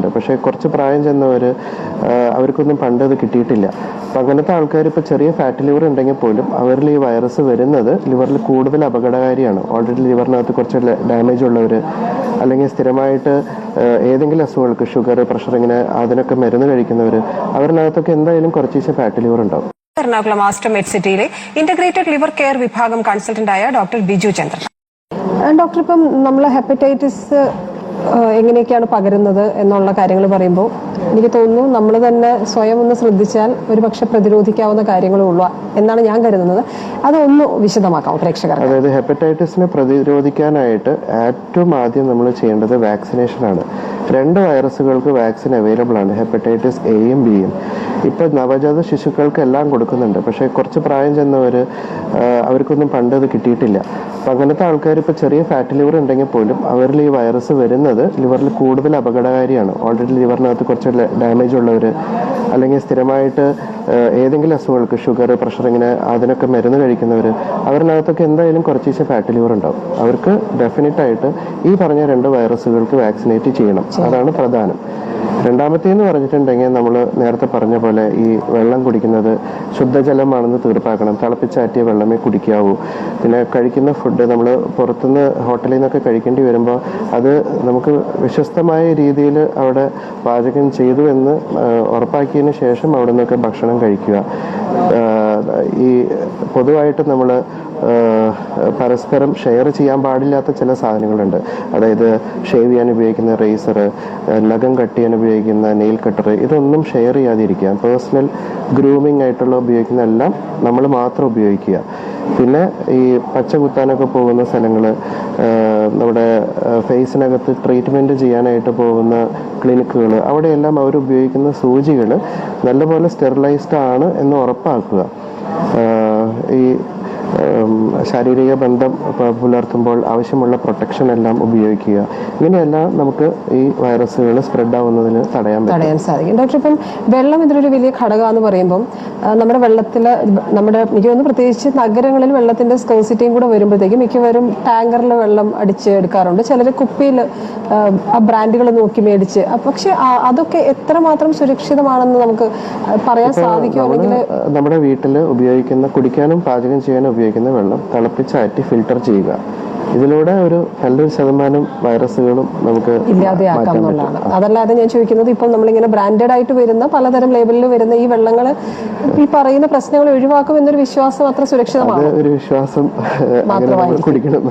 കൊടുക്കുന്നുണ്ട് പക്ഷേ കുറച്ച് പ്രായം ചെന്നവർ അവർക്കൊന്നും പണ്ട് അത് കിട്ടിയിട്ടില്ല. അപ്പം അങ്ങനത്തെ ആൾക്കാർ ഇപ്പോൾ ചെറിയ ഫാറ്റ് ലിവർ ഉണ്ടെങ്കിൽ പോലും അവരിൽ ഈ വൈറസ് വരുന്നത് ലിവറിൽ കൂടുതൽ അപകടകാരിയാണ്. ഓൾറെഡി ലിവറിനകത്ത് കുറച്ച് ഡാമേജ് ഉള്ളവർ അല്ലെങ്കിൽ സ്ഥിരമായിട്ട് ഏതെങ്കിലും അസുഖങ്ങൾക്ക് ഷുഗർ പ്രഷർ ഇങ്ങനെ അതിനൊക്കെ മരുന്ന് കഴിക്കുന്നവർ അവരിനകത്തൊക്കെ എന്തായാലും കുറച്ച് ഫാറ്റ് ലിവർ ഉണ്ടാവും. എറണാകുളം ആസ്റ്റർ മെഡ് സിറ്റിയിലെ ഇന്റഗ്രേറ്റഡ് ലിവർ കെയർ വിഭാഗം കൺസൾട്ടന്റായ ഡോക്ടർ ബിജു ചന്ദ്രൻ. ഡോക്ടർ ഇപ്പം നമ്മൾ ഹെപ്പറ്റൈറ്റിസ് എങ്ങനെയൊക്കെയാണ് പകരുന്നത് എന്നുള്ള കാര്യങ്ങൾ പറയുമ്പോൾ എനിക്ക് തോന്നുന്നു നമ്മൾ തന്നെ സ്വയം ഒന്ന് ശ്രദ്ധിച്ചാൽ ഒരു പക്ഷെ പ്രതിരോധിക്കാവുന്ന കാര്യങ്ങളേ ഉള്ളൂ എന്നാണ് ഞാൻ കരുതുന്നത്. അതൊന്ന് വിശദമാക്കാം പ്രേക്ഷകർ അതായത് ഹെപ്പറ്റൈറ്റിസിനെ പ്രതിരോധിക്കാനായിട്ട് ഏറ്റവും ആദ്യം നമ്മൾ ചെയ്യേണ്ടത് വാക്സിനേഷൻ ആണ് രണ്ട് വൈറസുകൾക്ക് വാക്സിൻ അവൈലബിൾ ആണ്. ഹെപ്പറ്റൈറ്റിസ് എയും ബിയും ഇപ്പൊ നവജാത ശിശുക്കൾക്ക് എല്ലാം കൊടുക്കുന്നുണ്ട്. പക്ഷേ കുറച്ച് പ്രായം ചെന്നവർ അവർക്കൊന്നും പണ്ട് അത് കിട്ടിയിട്ടില്ല. അപ്പം അങ്ങനത്തെ ആൾക്കാർ ഇപ്പോൾ ചെറിയ ഫാറ്റ് ലിവർ ഉണ്ടെങ്കിൽ പോലും അവരിൽ ഈ വൈറസ് വരുന്നത് ലിവറിൽ കൂടുതൽ അപകടകാരിയാണ്. ഓൾറെഡി ലിവറിനകത്ത് കുറച്ച് ഡാമേജ് ഉള്ളവർ അല്ലെങ്കിൽ സ്ഥിരമായിട്ട് ഏതെങ്കിലും അസുഖങ്ങൾക്ക് ഷുഗർ പ്രഷർ ഇങ്ങനെ അതിനൊക്കെ മരുന്ന് കഴിക്കുന്നവർ അവരിനകത്തൊക്കെ എന്തായാലും കുറച്ച് ഫാറ്റ് ലിവർ ഉണ്ടാവും. അവർക്ക് ഡെഫിനറ്റായിട്ട് ഈ പറഞ്ഞ രണ്ട് വൈറസുകൾക്ക് വാക്സിനേറ്റ് ചെയ്യണം. അതാണ് പ്രധാനം. രണ്ടാമത്തേന്ന് പറഞ്ഞിട്ടുണ്ടെങ്കിൽ നമ്മൾ നേരത്തെ പറഞ്ഞ പോലെ ഈ വെള്ളം കുടിക്കുന്നത് ശുദ്ധജലമാണെന്ന് തീർപ്പാക്കണം. തിളപ്പിച്ചാറ്റിയ വെള്ളമേ കുടിക്കാവൂ. പിന്നെ കഴിക്കുന്ന ഫുഡ് നമ്മൾ പുറത്തുനിന്ന് ഹോട്ടലിൽ നിന്നൊക്കെ കഴിക്കേണ്ടി വരുമ്പോൾ അത് നമുക്ക് വിശ്വസ്തമായ രീതിയിൽ അവിടെ പാചകം ചെയ്തു എന്ന് ഉറപ്പാക്കിയതിന് ശേഷം അവിടെ നിന്നൊക്കെ ഭക്ഷണം കഴിക്കുക. ഈ പൊതുവായിട്ട് നമ്മൾ പരസ്പരം ഷെയർ ചെയ്യാൻ പാടില്ലാത്ത ചില സാധനങ്ങളുണ്ട്. അതായത് ഷേവ് ചെയ്യാൻ ഉപയോഗിക്കുന്ന റേസർ നഖം കട്ട് ചെയ്യാൻ ഉപയോഗിക്കുന്ന നെയിൽ കട്ടർ ഇതൊന്നും ഷെയർ ചെയ്യാതിരിക്കുക. പേഴ്സണൽ ഗ്രൂമിംഗ് ആയിട്ടുള്ള ഉപയോഗിക്കുന്ന എല്ലാം നമ്മൾ മാത്രം ഉപയോഗിക്കുക. പിന്നെ ഈ പച്ച കുത്താനൊക്കെ പോകുന്ന സ്ഥലങ്ങൾ നമ്മുടെ ഫേസിനകത്ത് ട്രീറ്റ്മെന്റ് ചെയ്യാനായിട്ട് പോകുന്ന ക്ലിനിക്കുകൾ അവിടെയെല്ലാം അവർ ഉപയോഗിക്കുന്ന സൂചികൾ നല്ലപോലെ സ്റ്റെറിലൈസ്ഡ് ആണ് എന്ന് ഉറപ്പാക്കുക. ഈ ശാരീരിക ബന്ധം പുലർത്തുമ്പോൾ ആവശ്യമുള്ള പ്രൊട്ടക്ഷൻ എല്ലാം ഉപയോഗിക്കുക. ഇങ്ങനെയെല്ലാം നമുക്ക് ഈ വൈറസുകൾ സ്പ്രെഡ് ആവുന്നതിന് തടയാൻ തടയാൻ സാധിക്കും. ഡോക്ടർ ഇപ്പം വെള്ളം ഇതിലൊരു വലിയ ഘടകമാണെന്ന് പറയുമ്പം നമ്മുടെ വെള്ളത്തിൽ നമ്മുടെ എനിക്ക് തോന്നുന്നു പ്രത്യേകിച്ച് നഗരങ്ങളിൽ വെള്ളത്തിന്റെ സ്കോസിറ്റിയും കൂടെ വരുമ്പോഴത്തേക്കും മിക്കവരും ടാങ്കറിൽ വെള്ളം അടിച്ച് എടുക്കാറുണ്ട്. ചിലർ കുപ്പിയിൽ ആ ബ്രാൻഡുകൾ നോക്കി മേടിച്ച്. പക്ഷെ അതൊക്കെ എത്രമാത്രം സുരക്ഷിതമാണെന്ന് നമുക്ക് പറയാൻ സാധിക്കും അല്ലെങ്കിൽ നമ്മുടെ വീട്ടിൽ ഉപയോഗിക്കുന്ന കുടിക്കാനും പാചകം ചെയ്യാനും ഉപയോഗിക്കുന്ന വെള്ളം തിളപ്പിച്ചാറ്റി ഫിൽട്ടർ ചെയ്യുക. ഇതിലൂടെ ഒരു നല്ലൊരു ശതമാനം വൈറസുകളും നമുക്ക് ഇല്ലാതെയാക്കാം എന്നുള്ളതാണ്. അതല്ലാതെ ഞാൻ ചോദിക്കുന്നത് ഇപ്പം നമ്മളിങ്ങനെ ബ്രാൻഡഡ് ആയിട്ട് വരുന്ന പലതരം ലേബലിൽ വരുന്ന ഈ വെള്ളങ്ങൾ ഈ പറയുന്ന പ്രശ്നങ്ങൾ ഒഴിവാക്കും എന്നൊരു വിശ്വാസം അത്ര സുരക്ഷിതമാണ്. ഒരു വിശ്വാസം കുടിക്കണം.